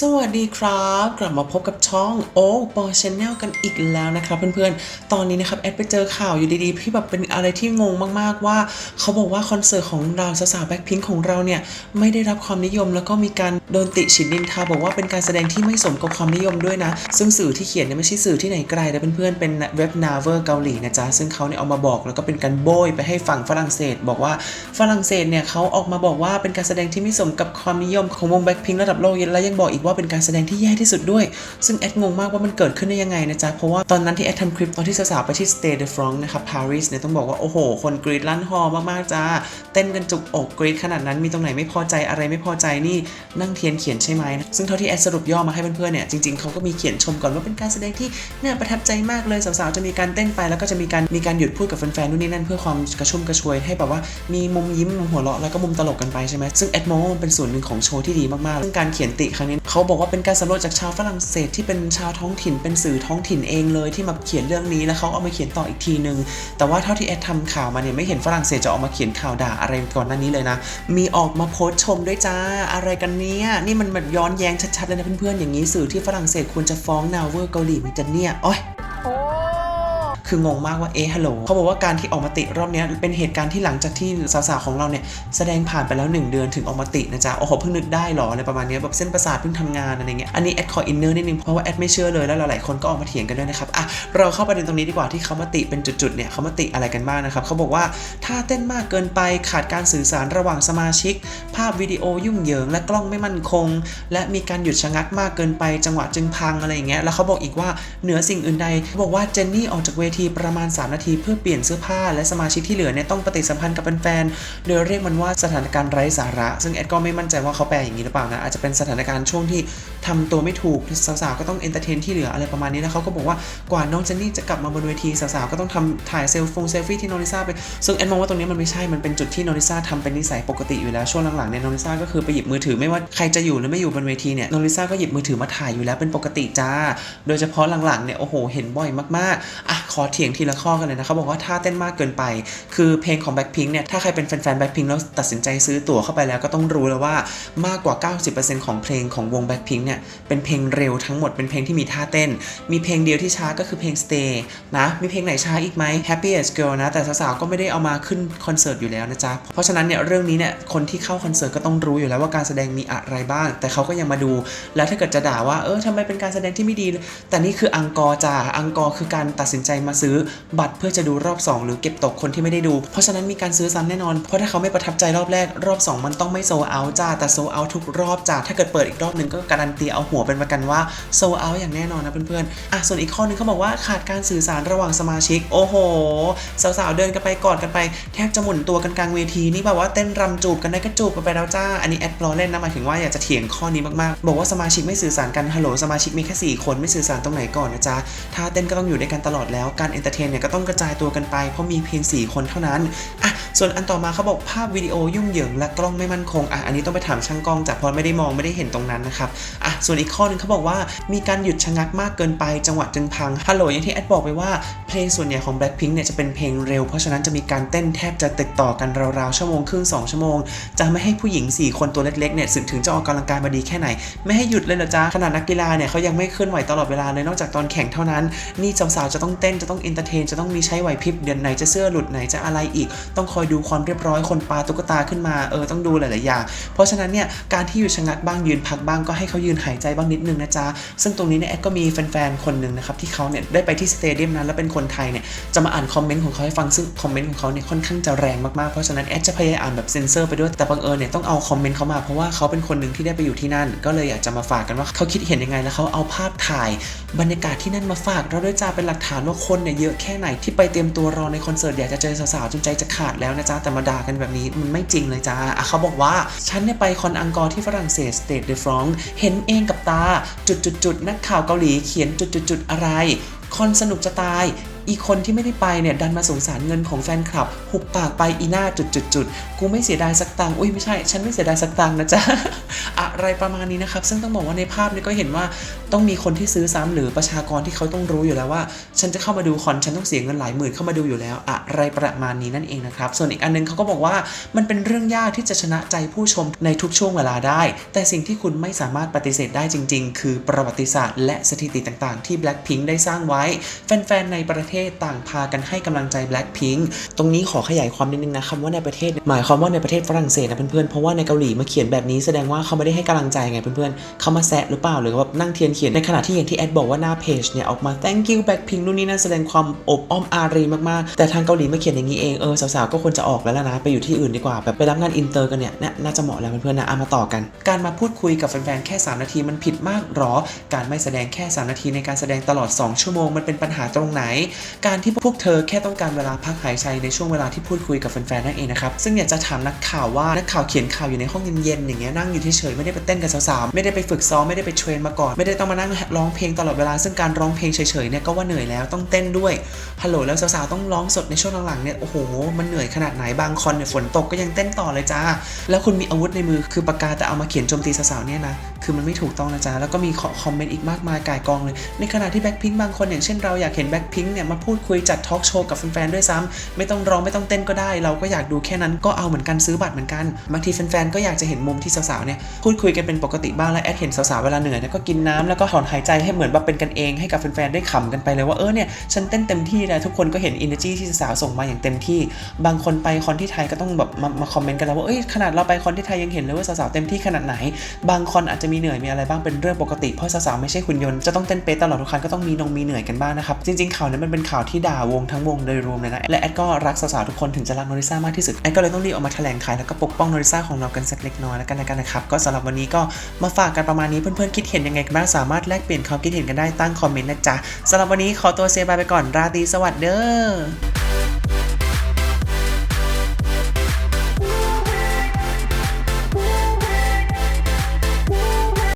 สวัสดีครับ กลับมาพบกับช่องโอ้ปอชแนลกันอีกแล้วนะครับเพื่อนๆ ตอนนี้นะครับแอดไปเจอข่าวอยู่ดีๆที่แบบเป็นอะไรที่งงมากๆว่า เขาบอกว่าคอนเสิร์ตของเราสาวๆแบ็คพิงของเราเนี่ย ไม่ได้รับความนิยมแล้วก็มีการโดนติฉินนินทาบอกว่าเป็นการแสดงที่ไม่สมกับความนิยมด้วยนะ ซึ่งสื่อที่เขียนเนี่ยไม่ใช่สื่อที่ไหนไกลแต่เพื่อนๆเป็นเว็บนาเวอร์เกาหลีนะจ๊ะซึ่งเขาเนี่ยเอามาบอกแล้วก็เป็นการโบยไปให้ฝั่งฝรั่งเศส บอกว่าฝรั่งเศสเนี่ยเขาออกมาบอกว่าเป็นการแสดงที่ไม่สมกับความนิยมของวงแบ็คพิงระดับโลกและยังบอกอีกว่าเป็นการแสดงที่แย่ที่สุดด้วย ซึ่งแอดงงมากว่ามันเกิดขึ้นได้ยังไงนะจ๊ะ เพราะว่าตอนนั้นที่แอดทำคลิปตอนที่สาวๆไปที่ Stade de France นะครับปารีสเนี่ยต้องบอกว่า โอ้โห คนกรีดลั่นฮอมากๆจ้า เต้นกันจุกอกกรีดขนาดนั้นมีตรงไหนไม่พอใจอะไรไม่พอใจนี่นั่งเทียนเขียนใช่ไหมนะซึ่งเท่าที่แอดสรุปย่อมาให้เพื่อนๆเนี่ยจริงๆเขาก็มีเขียนชมก่อนว่าเป็นการแสดงที่น่าประทับใจมากเลยสาวๆจะมีการเต้นไปแล้วก็จะมีการมีการหยุดพูดกับแฟนๆนู่นนี่นั่นเพื่อความกระชุ่มกระชวยให้แบบว่ามีมุมยิ้มมุมหัวเราะแล้วก็มุมตลกกันไปใช่ไหมซึ่งแอดมองมันเป็นส่วนหนึ่งของโชว์ที่ดีมากๆซึ่งการเขียนติครั้งนี้เขาบอกว่าเป็นการสำรวจจากชาวฝรั่งเศสที่เป็นชาวท้องถิ่นเป็นสื่อท้องถิ่นเองเลยที่มาเขียนเรื่องนี้แล้วเขาเอามาเขียนต่ออีกทีนึง แต่ว่าเท่าที่แอดทำข่าวมาเนี่ยไม่เห็นฝรั่งเศสจะออกมาเขียนข่าวด่าอะไรก่อนหน้านี้เลยนะ มีออกมาโพสต์ชมด้วยจ้าอะไรกันเนี้ยนี่มันแบบย้อนแย้งชัดๆเลยนะเพื่อนๆอย่างนี้สื่อที่ฝรั่งเศสควรจะฟ้องนาวเวอร์เกาหลีมิจะเนี่ยโอ้ย คืองงมากว่าเอ๊ะฮัลโหลเขาบอกว่าการที่ออกมาติรอบนี้เป็นเหตุการณ์ที่หลังจากที่สาวๆของเราเนี่ยแสดงผ่านไปแล้ว 1 เดือนถึงออกมาตินะจ๊ะโอ้โหเพิ่งนึกได้หรออะไรประมาณนี้แบบเส้นประสาทเพิ่งทำงานอะไรเงี้ยอันนี้แอดคออินเนอร์นิดนึงเพราะว่าแอดไม่เชื่อเลยแล้วหลายๆคนก็ออกมาเถียงกันด้วยนะครับอะเราเข้าประเด็นตรงนี้ดีกว่าที่เขามาติเป็นจุดๆเนี่ยเขามาติอะไรกันบ้างนะครับเขาบอกว่าถ้าเต้นมากเกินไปขาดการสื่อสารระหว่างสมาชิก ภาพวิดีโอยุ่งเหยิงและกล้องไม่มั่นคง และมีการหยุดชะงักมากเกินไปจังหวะจึงพังอะไรอย่างเงี้ยแล้วเขาบอกอีกว่าเหนือสิ่งอื่นใดบอกว่าเจนนี่ออกจากเวทีประมาณ 3 นาทีเพื่อเปลี่ยนเสื้อผ้า และสมาชิกที่เหลือเนี่ยต้องปฏิสัมพันธ์กับแฟนๆ โดยเรียกมันว่าสถานการณ์ไร้สาระ ซึ่งแอดก็ไม่มั่นใจว่าเขาแปลอย่างนี้หรือเปล่านะ อาจจะเป็นสถานการณ์ช่วงที่ทำตัวไม่ถูกสาวๆ ก็ต้องเอนเตอร์เทนที่เหลืออะไรประมาณนี้แล้วเขาก็บอกว่ากว่าน้องเจนนี่จะกลับมาบนเวทีสาวๆ ก็ต้องทำถ่ายเซลฟงเซลฟี่ที่โนริซาไป ซึ่งแอดมองว่าตรงนี้มันไม่ใช่ มันเป็นจุดที่โนริซาทำเป็นนิสัยปกติอยู่แล้วช่วงหลังๆเนี่ยโนริซาก็คือไปหยิบมือถือไม่ว่าใครจะอยู่หรือไม่อยู่บนเวทีเนี่ยโนริซาก็หยิบมือถือมาถ่ายอยู่แล้วเป็นปกติจ้า โดยเฉพาะหลังๆเนี่ยโอ้โหเห็นบ่อยมากๆอะขอเถียงทีละข้อกันเลยนะเขาบอกว่าถ้าเต้นมากเกินไป คือเพลงของ Blackpink เนี่ย ถ้าใครเป็นแฟนๆ Blackpink แล้วตัดสินใจซื้อตั๋วเข้าไปแล้วก็ต้องรู้แล้วว่ามากกว่า 90%ของเพลงของวง Blackpink เนี่ย เป็นเพลงเร็วทั้งหมด เป็นเพลงที่มีท่าเต้น มีเพลงเดียวที่ช้าก็คือเพลง Stay นะ มีเพลงไหนช้าอีกไหม Happiest Girl นะ แต่สาวๆ ก็ไม่ได้เอามาขึ้นคอนเสิร์ตอยู่แล้วนะจ๊ะ เพราะฉะนั้นเนี่ยเรื่องนี้เนี่ยคนที่เข้าคอนเสิร์ตก็ต้องรู้อยู่แล้วว่าการแสดงมีอะไรบ้าง แต่เขาก็ยังมาดู แล้วถ้าเกิดจะด่าว่าเออทำไมเป็นการแสดงที่ไม่ดี แต่นี่คืออังกอร์จ้าอังกอร์คือการตัดสินใจมาซื้อบัตรเพื่อจะดูรอบ 2 หรือเก็บตกคนที่ไม่ได้ดู เพราะฉะนั้นมีการซื้อซ้ำแน่นอน เพราะถ้าเขาไม่ประทับใจรอบแรกรอบ 2 มันต้องไม่โซเอาจ้าแต่โซเอาทุกรอบจ้าถ้าเกิดเปิดอีกรอบหนึ่งก็การันตีเอาหัวเป็นประกันว่าโซเอาอย่างแน่นอนนะเพื่อนๆอะส่วนอีกข้อหนึงเขาบอกว่าขาดการสื่อสารระหว่างสมาชิก โอ้โหสาวๆเดินกันไปกอดกันไปแทบจะหมุนตัวกันกลางเวทีนี่แบบว่าเต้นรำจูบกันได้ก็จูบกันไปแล้วจ้าอันนี้แอดล้อเล่นนะหมายถึงว่าอยากจะเถียงข้อนี้มากๆ บอกว่าสมาชิกไม่สื่อสารกันฮัลโหลสมาชิกมีแค่สี่คนไม่สื่อสารตรงไหนก่อนนะจ๊ะถ้าเต้นก็ต้องอยู่ด้วยกันตลอดแล้วการเอนเตอร์เทนเนี่ยก็ต้องกระจายตัวกันไปเพราะมีเพียง 4 คนเท่านั้นอะส่วนอันต่อมาเขาบอกภาพวิดีโอยุ่งเหยิงและกล้องไม่มั่นคงอะอันนี้ต้องไปถามช่างกล้องจากเพราะไม่ได้มองไม่ได้เห็นตรงนั้นนะครับอะส่วนอีกข้อหนึงเขาบอกว่ามีการหยุดชะงักมากเกินไปจังหวะจึงพังฮัลโหลอย่างที่แอดบอกไปว่าเพลงส่วนใหญ่ของ Blackpink เนี่ยจะเป็นเพลงเร็ว เพราะฉะนั้นจะมีการเต้นแทบจะติดต่อกันราวๆชั่วโมงครึ่งสองชั่วโมง จะไม่ให้ผู้หญิง 4 คนตัวเล็กๆเนี่ยสึงถึงจะออกกำลังกายมาดีแค่ไหน ไม่ให้หยุดเลยเหรอจ๊ะขนาดนักกีฬาเนี่ยเขายังไม่เคลื่อนไหวตลอดเวลาเลยนอกจากตอนแข่งเท่านั้น นี่สาวๆจะต้องเต้นจะต้องเอนเตอร์เทนจะต้องมีใช้ไหวพริบเดือนไหนจะเสื้อหลุดไหนจะอะไรอีก ต้องคอยดูความเรียบร้อยคนปาตุ๊กตาขึ้นมาเออต้องดูหลายๆอย่างเพราะฉะนั้นเนี่ยการที่อยู่ชะงักบ้างยืนพักบ้างก็ให้เขายืนหายใจบ้างนิดนึงนะจ๊ะซึ่งตรงนี้เนี่ยแอดก็มีแฟนๆคนหนึ่งนะครับที่เขาเนี่ยได้ไปที่สเตเดียมนั้นแล้วเป็นคนไทยเนี่ยจะมาอ่านคอมเมนต์ของเขาให้ฟังซึ่งคอมเมนต์ของเขาเนี่ยค่อนข้างจะแรงมากๆเพราะฉะนั้นแอดจะพยายามอ่านแบบเซนเซอร์ไปด้วยแต่บังเอิญเนี่ยต้องเอาคอมเมนต์เขามาเพราะว่าเขาเป็นคนหนึ่งที่ได้ไปอยู่ที่นั่น ก็เลยอยากจะมาฝากกันว่าเขาคิดเห็นยังไงแล้วเขาเอาภาพถ่ายบรรยากาศที่นั่นมาฝากเราด้วยจ้าเป็นหลักฐานว่าคนเนี่ยเยอะแค่ไหนที่ไปเตรียมตัวรอในคอนเสิร์ตอยากจะเจอสาวๆจนใจจะขาดแล้วนะจ๊ะแต่มาด่ากันแบบนี้มันไม่จริงเลยจ้าอะเขาบอกว่าฉันเนี่ยไปคอนอังกอร์ที่ฝรั่งเศสสเตทเดฟรองเห็นเองกับตาจุดๆๆนักข่าวเกาหลีเขียนจุดๆๆอะไรคอนสนุกจะตาย อีคนที่ไม่ได้ไปเนี่ยดันมาสงสารเงินของแฟนคลับ หุบปากไปอีหน้าจุดจุดจุดๆๆกูไม่เสียดายสักตังค์อุ้ยไม่ใช่ ฉันไม่เสียดายสักตังค์นะจ๊ะ อะไรประมาณนี้นะครับ ซึ่งต้องบอกว่าในภาพนี่ยก็เห็นว่าต้องมีคนที่ซื้อซ้ำหรือประชากรที่เขาต้องรู้อยู่แล้วว่า ฉันจะเข้ามาดูคอนฉันต้องเสียเงินหลายหมื่นเข้ามาดูอยู่แล้ว อะไรประมาณนี้นั่นเองนะครับ ส่วนอีกอันนึงเขาก็บอกว่ามันเป็นเรื่องยากที่จะชนะใจผู้ชมในทุกช่วงเวลาได้ แต่สิ่งที่คุณไม่สามารถปฏิเสธได้จริง ๆ คือประวัติศาสตร์และสถิติต่างๆ ที่ Blackpink ได้สร้างไว้แฟนๆในประเทศต่างพากันให้กำลังใจ Blackpink ตรงนี้ขอขยายความนิดนึงนะคำว่าในประเทศ หมายความว่าในประเทศฝรั่งเศสนะเพื่อนๆเพราะว่าในเกาหลีมาเขียนแบบนี้แสดงว่าเขาไม่ได้ให้กำลังใจไงเพื่อนๆเขามาแซะหรือเปล่าหรือว่านั่งเทียนเขียนในขณะที่อย่างที่แอดบอกว่าหน้าเพจเนี่ยออกมา thank you Blackpink นู่นนี่นั่นแสดงความอบอ้อมอารีมากๆ แต่ทางเกาหลีมาเขียนอย่างนี้เองเออสาวๆก็ควรจะออกแล้วล่ะนะไปอยู่ที่อื่นดีกว่าแบบไปรับงานอินเตอร์กันเนี่ยน่าน่าจะเหมาะแล้วเพื่อนๆนะเอามาต่อกัน การมาพูดคุยกับแฟนๆแค่ 3 นาทีมันผิดมากหรอ การไม่แสดงแค่ 3 นาทีในการแสดงตลอด 2 ชั่วโมงมันเป็นปัญหาตรงไหนการที่พวกเธอแค่ต้องการเวลาพักหายใจในช่วงเวลาที่พูดคุยกับแฟนๆนั่นเองนะครับซึ่งอยากจะถามนักข่าวว่านักข่าวเขียนข่าวอยู่ในห้องเย็นๆอย่างเงี้ยนั่งอยู่เฉยๆไม่ได้ไปเต้นกับสาวๆไม่ได้ไปฝึกซ้อมไม่ได้ไปเทรนมาก่อน ไม่ได้ต้องมานั่งร้องเพลงตลอดเวลาซึ่งการร้องเพลงเฉยๆเนี่ยก็ว่าเหนื่อยแล้วต้องเต้นด้วยฮัลโหลแล้วสาวๆต้องร้องสดในช่วงหลังๆเนี่ยโอ้โหมันเหนื่อยขนาดไหนบางคอนเนี่ยฝนตกก็ยังเต้นต่อเลยจ้า แล้วคุณมีอาวุธในมือคือปากกาแต่เอามาเขียนโจมตีสาวๆเนี่ยนะคือมันไม่ถูกต้องนะจ๊ะแล้วก็มีคอมเมนต์อีกมากมายก่ายกองเลย ในขณะที่แบ็คพิงบางคนอย่างเช่นเราอยากเห็นแบ็คพิงเนี่ยมาพูดคุยจัดทอล์กโชว์กับแฟนๆด้วยซ้ำไม่ต้องร้องไม่ต้องเต้นก็ได้ เราก็อยากดูแค่นั้นก็เอาเหมือนกันซื้อบัตรเหมือนกันบางทีแฟนๆก็อยากจะเห็นมุมที่สาวๆเนี่ยพูดคุยกันเป็นปกติบ้างแล้วแอดเห็นสาวๆเวลาเหนื่อยเนี่ยก็กินน้ำแล้วก็ถอนหายใจให้เหมือนแบบเป็นกันเองให้กับแฟนๆได้ขำกันไปเลยว่าเออเนี่ยฉันเต้นเต็มที่แล้วทุกคนก็เห็น energy ที่สาวๆส่งมาอย่างเต็มที่ บางคนไปคอนที่ไทยก็ต้องแบบมามาคอมเมนต์กันแล้วว่าเอ้ยขนาดเราไปคอนที่ไทยยังเห็นเลยว่าสาวๆเต็มที่ขนาดไหน บางคอนอาจจะมีเหนื่อยมีอะไรบ้างเป็นเรื่องปกติเพราะสาวๆไม่ใช่หุ่นยนต์จะต้องเต้นเป๊ะตลอดทุกครั้งก็ต้องมีนงมีเหนื่อยกันบ้างนะครับจริงๆข่าวนั้นมันเป็นข่าวที่ด่าวงทั้งวงโดยรวมเลยนะ และแอดก็รักสาวๆทุกคนถึงจะรักโนริซ่ามากที่สุด แอดก็เลยต้องรีบออกมาแถลงข่าวแล้วก็ปกป้องโนริซ่าของเรากันสักเล็กน้อยแล้วกันแล้วกันนะครับ ก็สำหรับวันนี้ก็มาฝากกันประมาณนี้เพื่อนๆคิดเห็นยังไงกันบ้างสามารถแลกเปลี่ยนความคิดเห็นกันได้ตั้งคอมเมนต์นะจ๊ะสำหรับวันนี้ขอตัวเซบายไปก่อนราตรีสวัสดิ์เด้อ